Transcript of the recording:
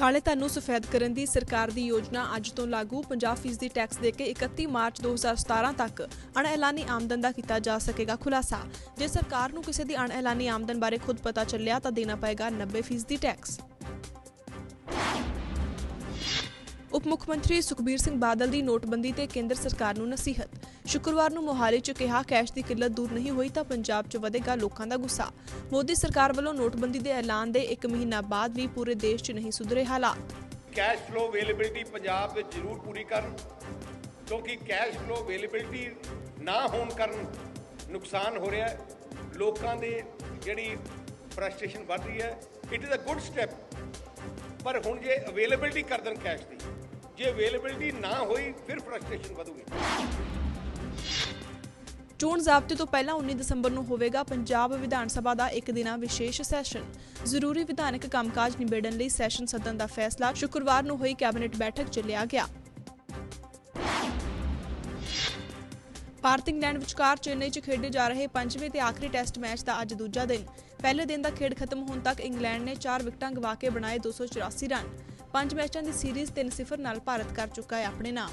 ਕਾਲੇ ਧਨ ਨੂੰ ਸਫੈਦ ਕਰਨ ਦੀ ਸਰਕਾਰ ਦੀ ਯੋਜਨਾ ਅੱਜ ਤੋਂ ਲਾਗੂ 50% ਟੈਕਸ ਦੇ ਕੇ 31 ਮਾਰਚ 2017 ਤੱਕ ਅਣਐਲਾਨੀ ਆਮਦਨ ਦਾ ਕੀਤਾ ਜਾ ਸਕੇਗਾ ਖੁਲਾਸਾ। ਜੇ ਸਰਕਾਰ ਨੂੰ ਕਿਸੇ ਦੀ ਅਣਐਲਾਨੀ ਆਮਦਨ ਬਾਰੇ ਖੁਦ ਪਤਾ ਚੱਲਿਆ ਤਾਂ ਦੇਣਾ ਪਏਗਾ 90% ਟੈਕਸ। ਉਪ ਮੁੱਖ ਮੰਤਰੀ ਸੁਖਬੀਰ ਸਿੰਘ ਬਾਦਲ ਦੀ ਨੋਟਬੰਦੀ ਤੇ ਕੇਂਦਰ ਸਰਕਾਰ ਨੂੰ ਨਸੀਹਤ। ਸ਼ੁੱਕਰਵਾਰ ਨੂੰ ਮੋਹਾਲੀ 'ਚ ਕਿਹਾ ਕੈਸ਼ ਦੀ ਕਿੱਲਤ ਦੂਰ ਨਹੀਂ ਹੋਈ ਤਾਂ ਪੰਜਾਬ 'ਚ ਵਧੇਗਾ ਲੋਕਾਂ ਦਾ ਗੁੱਸਾ। ਮੋਦੀ ਸਰਕਾਰ ਵੱਲੋਂ ਨੋਟਬੰਦੀ ਦੇ ਐਲਾਨ ਦੇ 1 ਮਹੀਨਾ ਬਾਅਦ ਵੀ ਪੂਰੇ ਦੇਸ਼ 'ਚ ਨਹੀਂ ਸੁਧਰੇ ਹਾਲਾਤ। ਕੈਸ਼ ਫਲੋ ਅਵੇਲੇਬਿਲਟੀ ਪੰਜਾਬ ਵਿੱਚ ਜ਼ਰੂਰ ਪੂਰੀ ਕਰਨ, ਕਿਉਂਕਿ ਕੈਸ਼ ਫਲੋ ਅਵੇਲੇਬਿਲਟੀ ਨਾ ਹੋਣ ਕਾਰਨ ਨੁਕਸਾਨ ਹੋ ਰਿਹਾ ਹੈ। ਲੋਕਾਂ ਦੇ ਜਿਹੜੀ ਫਰਸਟ੍ਰੇਸ਼ਨ ਵੱਧ ਰਹੀ ਹੈ it is a good step ਪਰ ਹੁਣ ਜੇ ਅਵੇਲੇਬਿਲਟੀ ਕਰ ਦੇਣ ਕੈਸ਼ ਦੀ ਜੇ ਅਵੇਲੇਬਿਲਟੀ ਨਾ ਹੋਈ, ਫਿਰ ਫਰਸਟ੍ਰੇਸ਼ਨ ਵਧੂਗੀ। ਚੋਣ ਜ਼ਾਬਤੇ ਤੋਂ ਪਹਿਲਾਂ 19 ਦਸੰਬਰ ਨੂੰ ਹੋਵੇਗਾ ਪੰਜਾਬ ਵਿਧਾਨ ਸਭਾ ਦਾ ਇੱਕ ਦਿਨਾ ਵਿਸ਼ੇਸ਼ ਸੈਸ਼ਨ। ਜ਼ਰੂਰੀ ਵਿਧਾਨਕ ਕੰਮਕਾਜ ਨਿਬੇੜਨ ਲਈ ਸੈਸ਼ਨ ਸੱਦਣ ਦਾ ਫੈਸਲਾ ਸ਼ੁੱਕਰਵਾਰ ਨੂੰ ਹੋਈ ਕੈਬਨਿਟ ਬੈਠਕ 'ਚ ਲਿਆ ਗਿਆ। ਭਾਰਤ ਇੰਗਲੈਂਡ ਵਿਚਕਾਰ ਚੇਨਈ 'ਚ ਖੇਡੇ ਜਾ ਰਹੇ ਪੰਜਵੇਂ ਤੇ ਆਖਰੀ ਟੈਸਟ ਮੈਚ ਦਾ ਅੱਜ ਦੂਜਾ ਦਿਨ। ਪਹਿਲੇ ਦਿਨ ਦਾ ਖੇਡ ਖਤਮ ਹੋਣ ਤੱਕ ਇੰਗਲੈਂਡ ਨੇ 4 ਵਿਕਟਾਂ ਗਵਾ ਕੇ ਬਣਾਏ 284 ਰਨ। ਪੰਜ ਮੈਚਾਂ ਦੀ ਸੀਰੀਜ਼ 3-0 ਨਾਲ ਭਾਰਤ ਕਰ ਚੁੱਕਾ ਹੈ ਆਪਣੇ ਨਾਮ।